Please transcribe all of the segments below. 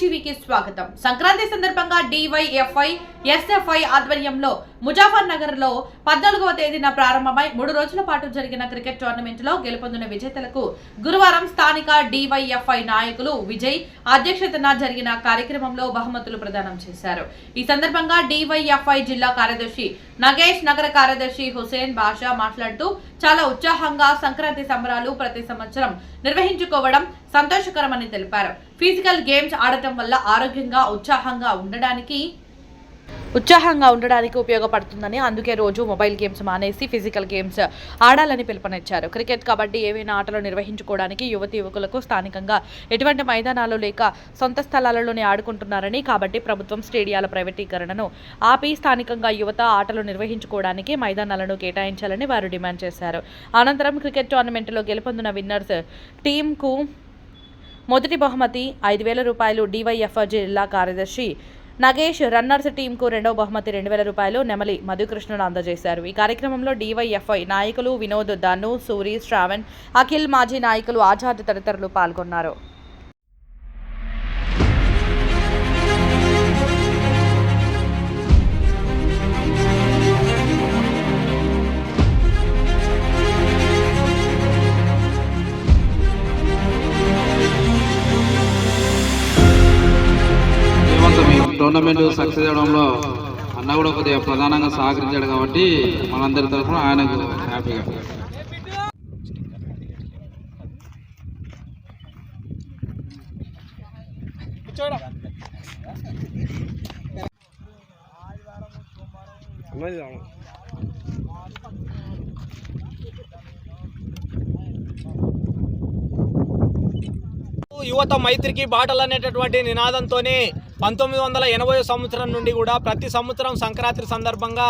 టీవీకి స్వాగతం. సంక్రాంతి సందర్భంగా డివైఎఫ్ఐ ఎస్ఎఫ్ఐ ఆధ్వర్యంలో ముజాఫర్ నగర్లో పద్నాలుగవ తేదీన ప్రారంభమై మూడు రోజుల పాటు జరిగిన క్రికెట్ టోర్నమెంట్లో గెలుపొందిన విజేతలకు గురువారం స్థానిక డివైఎఫ్ఐ నాయకులు విజయ్ అధ్యక్షతన జరిగిన కార్యక్రమంలో బహుమతులు ప్రదానం చేశారు. ఈ సందర్భంగా డివైఎఫ్ఐ జిల్లా కార్యదర్శి నగేష్ నగర కార్యదర్శి హుసేన్ బాషా మాట్లాడుతూ చాలా ఉత్సాహంగా సంక్రాంతి సంబరాలు ప్రతి సంవత్సరం నిర్వహించుకోవడం సంతోషకరమని తెలిపారు. ఫిజికల్ గేమ్స్ ఆడటం వల్ల ఆరోగ్యంగా ఉత్సాహంగా ఉండడానికి ఉత్సాహంగా ఉండడానికి ఉపయోగపడుతుందని అందుకే రోజు మొబైల్ గేమ్స్ మానేసి ఫిజికల్ గేమ్స్ ఆడాలని పిలుపునిచ్చారు. క్రికెట్ కబడ్డీ ఏవైనా ఆటలు నిర్వహించుకోవడానికి యువతి యువకులకు స్థానికంగా ఎటువంటి మైదానాలు లేక సొంత స్థలాలలోనే ఆడుకుంటున్నారని కాబట్టి ప్రభుత్వం స్టేడియాల ప్రైవేటీకరణను ఆపి స్థానికంగా యువత ఆటలు నిర్వహించుకోవడానికి మైదానాలను కేటాయించాలని వారు డిమాండ్ చేశారు. అనంతరం క్రికెట్ టోర్నమెంట్లో గెలుపొందిన విన్నర్స్ టీంకు మొదటి బహుమతి ఐదు వేల రూపాయలు డివైఎఫ్ జిల్లా కార్యదర్శి నగేష్ రన్నర్స్ టీంకు రెండవ బహుమతి రెండు వేల రూపాయలు నెమలి మధుకృష్ణను అందజేశారు. ఈ కార్యక్రమంలో డివైఎఫ్ఐ నాయకులు వినోద్ ధను సూరి శ్రావణ్ అఖిల్ మాజీ నాయకులు ఆజాద్ తదితరులు పాల్గొన్నారు. టోర్నమెంట్ సక్సెస్ అవడంలో అన్న కూడా కొద్దిగా ప్రధానంగా సహకరించాడు కాబట్టి మనందరి తరఫున ఆయనకు హ్యాపీగా. యువత మైత్రికి బాటలు అనేటటువంటి నినాదంతోనే పంతొమ్మిది వందల ఎనభై సంవత్సరం నుండి కూడా ప్రతి సంవత్సరం సంక్రాంతి సందర్భంగా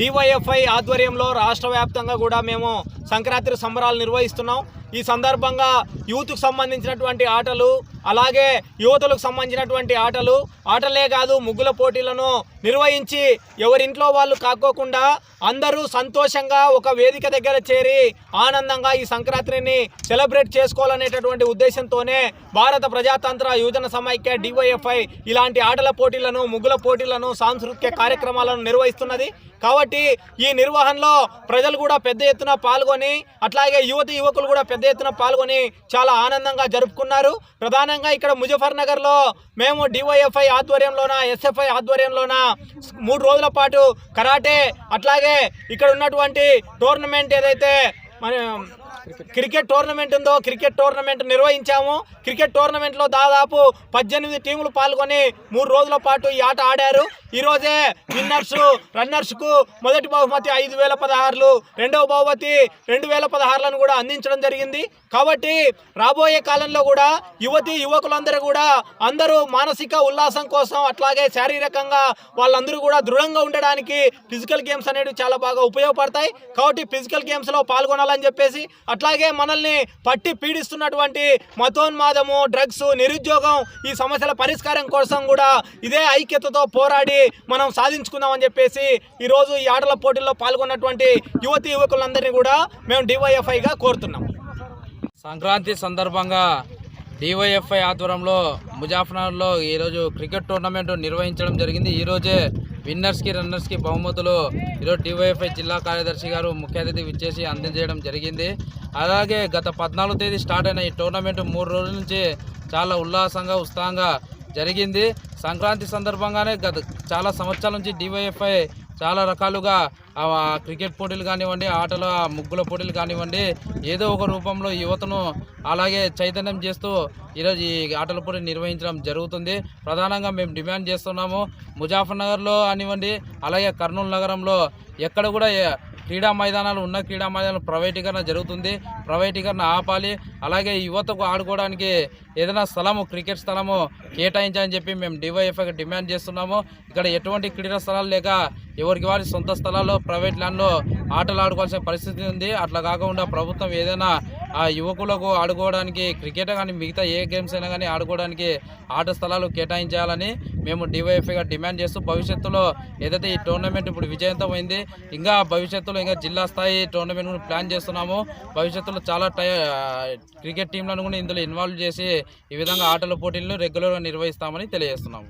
డివైఎఫ్ఐ ఆధ్వర్యంలో రాష్ట్ర వ్యాప్తంగా కూడా మేము సంక్రాంతి సంబరాలు నిర్వహిస్తున్నాం. ఈ సందర్భంగా యూత్కు సంబంధించినటువంటి ఆటలు అలాగే యువతలకు సంబంధించినటువంటి ఆటలు ఆటలే కాదు ముగ్గుల పోటీలను నిర్వహించి ఎవరింట్లో వాళ్ళు కాకోకుండా అందరూ సంతోషంగా ఒక వేదిక దగ్గర చేరి ఆనందంగా ఈ సంక్రాంతిని సెలబ్రేట్ చేసుకోవాలనేటటువంటి ఉద్దేశంతోనే భారత ప్రజాతంత్ర యువజన సమైక్య డివైఎఫ్ఐ ఇలాంటి ఆటల పోటీలను ముగ్గుల పోటీలను సాంస్కృతిక కార్యక్రమాలను నిర్వహిస్తున్నది. కాబట్టి ఈ నిర్వహణలో ప్రజలు కూడా పెద్ద ఎత్తున పాల్గొని అట్లాగే యువతి యువకులు కూడా పెద్ద ఎత్తున పాల్గొని చాలా ఆనందంగా జరుపుకున్నారు. ప్రధానంగా ఇక్కడ ముజఫర్ నగర్లో మేము డివైఎఫ్ఐ ఆధ్వర్యంలోన ఎస్ఎఫ్ఐ ఆధ్వర్యంలోన మూడు రోజుల పాటు కరాటే అట్లాగే ఇక్కడ ఉన్నటువంటి టోర్నమెంట్ ఏదైతే మన క్రికెట్. టోర్నమెంట్ ఉందో క్రికెట్ టోర్నమెంట్ నిర్వహించాము. క్రికెట్ టోర్నమెంట్లో దాదాపు పద్దెనిమిది టీములు పాల్గొని మూడు రోజుల పాటు ఈ ఆట ఆడారు. ఈరోజే విన్నర్స్ రన్నర్స్కు మొదటి బహుమతి ఐదు వేల పదహారులు రెండవ బహుమతి రెండు వేల పదహారులను కూడా అందించడం జరిగింది. కాబట్టి రాబోయే కాలంలో కూడా యువతి యువకులందరూ కూడా అందరూ మానసిక ఉల్లాసం కోసం అట్లాగే శారీరకంగా వాళ్ళందరూ కూడా దృఢంగా ఉండడానికి ఫిజికల్ గేమ్స్ అనేవి చాలా బాగా ఉపయోగపడతాయి. కాబట్టి ఫిజికల్ గేమ్స్లో పాల్గొనాలని చెప్పేసి అట్లాగే మనల్ని పట్టి పీడిస్తున్నటువంటి మతోన్మాదము డ్రగ్స్ నిరుద్యోగం ఈ సమస్యల పరిష్కారం కోసం కూడా ఇదే ఐక్యతతో పోరాడి మనం సాధించుకుందామని చెప్పేసి ఈరోజు ఈ ఆటల పోటీల్లో పాల్గొన్నటువంటి యువతి యువకులందరినీ కూడా మేము డివైఎఫ్ఐగా కోరుతున్నాం. సంక్రాంతి సందర్భంగా డివైఎఫ్ఐ ఆధ్వర్యంలో ముజాఫర్నగర్లో ఈరోజు క్రికెట్ టోర్నమెంట్ నిర్వహించడం జరిగింది. ఈరోజే విన్నర్స్కి రన్నర్స్కి బహుమతులు ఈరోజు డివైఎఫ్ఐ జిల్లా కార్యదర్శి గారు ముఖ్య అతిథి విచ్చేసి అందించేయడం జరిగింది. అలాగే గత పద్నాలుగు తేదీ స్టార్ట్ అయిన ఈ టోర్నమెంట్ మూడు రోజుల నుంచి చాలా ఉల్లాసంగా ఉత్సాహంగా జరిగింది. సంక్రాంతి సందర్భంగానే గత చాలా సంవత్సరాల నుంచి డివైఎఫ్ఐ చాలా రకాలుగా క్రికెట్ పోటీలు కానివ్వండి ఆటల ముగ్గుల పోటీలు కానివ్వండి ఏదో ఒక రూపంలో యువతను అలాగే చైతన్యం చేస్తూ ఈరోజు ఈ ఆటల పోటీ నిర్వహించడం జరుగుతుంది. ప్రధానంగా మేము డిమాండ్ చేస్తున్నాము ముజాఫర్ నగర్లో కానివ్వండి అలాగే కర్నూలు నగరంలో ఎక్కడ కూడా క్రీడా మైదానాలు ఉన్న క్రీడా మైదానాలు ప్రైవేటీకరణ జరుగుతుంది. ప్రైవేటీకరణ ఆపాలి. అలాగే యువతకు ఆడుకోవడానికి ఏదైనా స్థలము క్రికెట్ స్థలము కేటాయించాలని చెప్పి మేము డివైఎఫ్ఐకి డిమాండ్ చేస్తున్నాము. ఇక్కడ ఎటువంటి క్రీడా స్థలాలు లేక ఎవరికి వారి సొంత స్థలాల్లో ప్రైవేట్ ల్యాండ్లో ఆటలు ఆడుకోవాల్సిన పరిస్థితి ఉంది. అట్లా కాకుండా ప్రభుత్వం ఏదైనా ఆ యువకులకు ఆడుకోవడానికి క్రికెట్ కానీ మిగతా ఏ గేమ్స్ అయినా కానీ ఆడుకోవడానికి ఆట స్థలాలు కేటాయించాలని మేము డివైఎఫ్ఐగా డిమాండ్ చేస్తూ భవిష్యత్తులో ఏదైతే ఈ టోర్నమెంట్ ఇప్పుడు విజయంతం అయింది ఇంకా భవిష్యత్తులో ఇంకా జిల్లా స్థాయి టోర్నమెంట్ కూడా ప్లాన్ చేస్తున్నాము. భవిష్యత్తులో చాలా టై క్రికెట్ టీంలను కూడా ఇందులో ఇన్వాల్వ్ చేసి ఈ విధంగా ఆటల పోటీలను రెగ్యులర్గా నిర్వహిస్తామని తెలియజేస్తున్నాము.